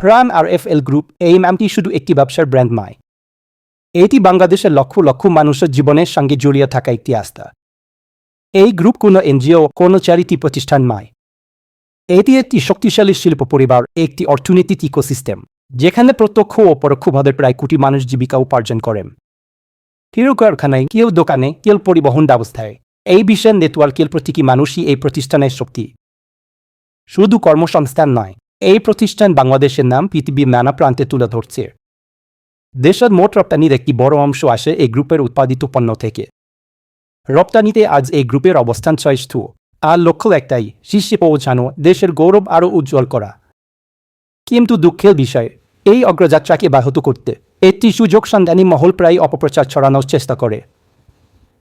প্রাণ আর F L group এই নামটি শুধু একটি ব্যবসার ব্র্যান্ড নয়। এটি বাংলাদেশের লক্ষ লক্ষ মানুষের জীবনের সঙ্গে জড়িয়ে থাকা একটি আস্থা। এই গ্রুপ কোনো এনজিও, কোনো চ্যারিটি প্রতিষ্ঠান নয়। এটি একটি শক্তিশালী শিল্প পরিবার, একটি অর্থনৈতিক ইকোসিস্টেম যেখানে প্রত্যক্ষ ও পরোক্ষভাবে প্রায় কোটি মানুষ জীবিকা উপার্জন করেন। কেউ কারখানায়, কেউ দোকানে, কেউ পরিবহন ব্যবস্থায়। এই বিষয়ের নেটওয়ার্কের প্রতীকী মানুষই এই প্রতিষ্ঠানের শক্তি। শুধু কর্মসংস্থান নয় এই প্রতিষ্ঠান বাংলাদেশের নাম পৃথিবীর নানা প্রান্তে তুলে ধরছে। দেশের মোট রপ্তানির একটি বড় অংশ আসে এই গ্রুপের উৎপাদিত পণ্য থেকে। রপ্তানিতে আজ এই গ্রুপের অবস্থান শ্রেষ্ঠ আর লক্ষ্য একটাই, শীর্ষে পৌঁছানো দেশের গৌরব আরও উজ্জ্বল করা। কিন্তু দুঃখের বিষয়, এই অগ্রযাত্রাকে ব্যাহত করতে একটি সুযোগ সন্ধানী মহল প্রায় অপপ্রচার ছড়ানোর চেষ্টা করে।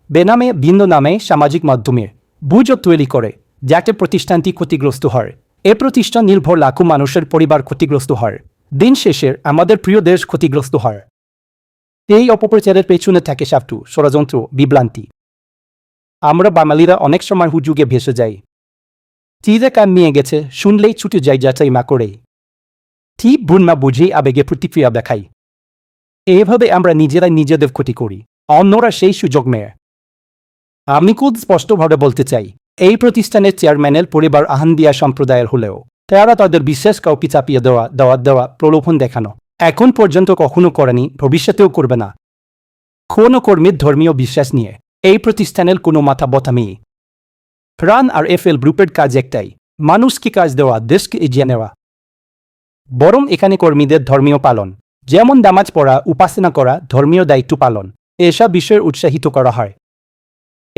বেনামে ভিন্ন নামে সামাজিক মাধ্যমে বুঝো তৈরি করে, যাতে প্রতিষ্ঠানটি ক্ষতিগ্রস্ত হয়। এ প্রতিষ্ঠান নির্ভর লাখো মানুষের পরিবার ক্ষতিগ্রস্ত হয়। দিন শেষের আমাদের প্রিয় দেশ ক্ষতিগ্রস্ত হয়। এই অপপ্রচারের পেছনে থাকে সাপটু, ষড়যন্ত্র, বিভ্রান্তি। আমরা বাঙালিরা অনেক সময় হুজুগে ভেসে যাই। চিজে কান নিয়ে গেছে, শুনলেই ছুটে যাই যাচাই মা করে ঠিক না বুঝেই আবেগে প্রতিক্রিয়া দেখাই। এভাবে আমরা নিজেরাই নিজেদের ক্ষতি করি। অন্যরা সেই সুযোগ নেয়। আমি খুব স্পষ্টভাবে বলতে চাই এই প্রতিষ্ঠানের চেয়ারম্যানের পরিবার আহান্দিয়া সম্প্রদায়ের হলেও, তারা তাদের বিশেষ কাউকে চাপিয়ে দেওয়া দেওয়া দেওয়া, প্রলোভন দেখানো, এখন পর্যন্ত কখনো করেনি, ভবিষ্যতেও করবে না। কোনো কর্মীর ধর্মীয় বিশ্বাস নিয়ে এই প্রতিষ্ঠানের কোনো মাথা বথামি প্রাণ আর এফ এল গ্রুপের কাজ একটাই, মানুষকে কাজ দেওয়া, দেশকে এগিয়ে নেওয়া। বরং এখানে কর্মীদের ধর্মীয় পালন, যেমন নামাজ পড়া, উপাসনা করা, ধর্মীয় দায়িত্ব পালন, এসব বিষয়ে উৎসাহিত করা হয়।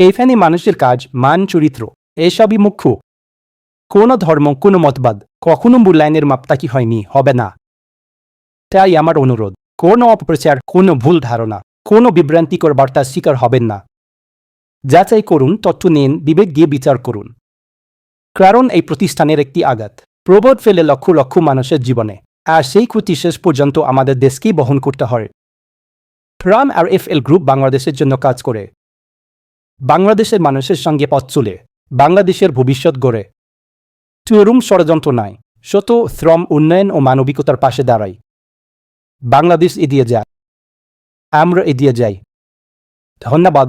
এখানে মানুষের কাজ, মান চরিত্র, এসবই মুখ্য। কোনো ধর্ম, কোনো মতবাদ, কখনো মূল্যায়নের মাপতাকি হয়নি, হবে না। তাই আমার অনুরোধ, কোনো অপপ্রচার, কোনো ভুল ধারণা, কোনো বিভ্রান্তিকর বার্তার শিকার হবেন না। যাচাই করুন, তথ্য নিন, বিবেক দিয়ে বিচার করুন। কারণ এই প্রতিষ্ঠানের একটি আঘাত প্রবোধ ফেলে লক্ষ লক্ষ মানুষের জীবনে। আর সেই ক্ষতি শেষ পর্যন্ত আমাদের দেশকেই বহন করতে হয়। প্রাণ আর এফ এল গ্রুপ বাংলাদেশের জন্য কাজ করে। বাংলাদেশের মানুষের সঙ্গে পথ চলে, বাংলাদেশের ভবিষ্যৎ গড়ে। চরম ষড়যন্ত্র নাই, শত শ্রম, উন্নয়ন ও মানবিকতার পাশে দাঁড়াই। বাংলাদেশ এগিয়ে যায়। আমরা এগিয়ে যাই। ধন্যবাদ।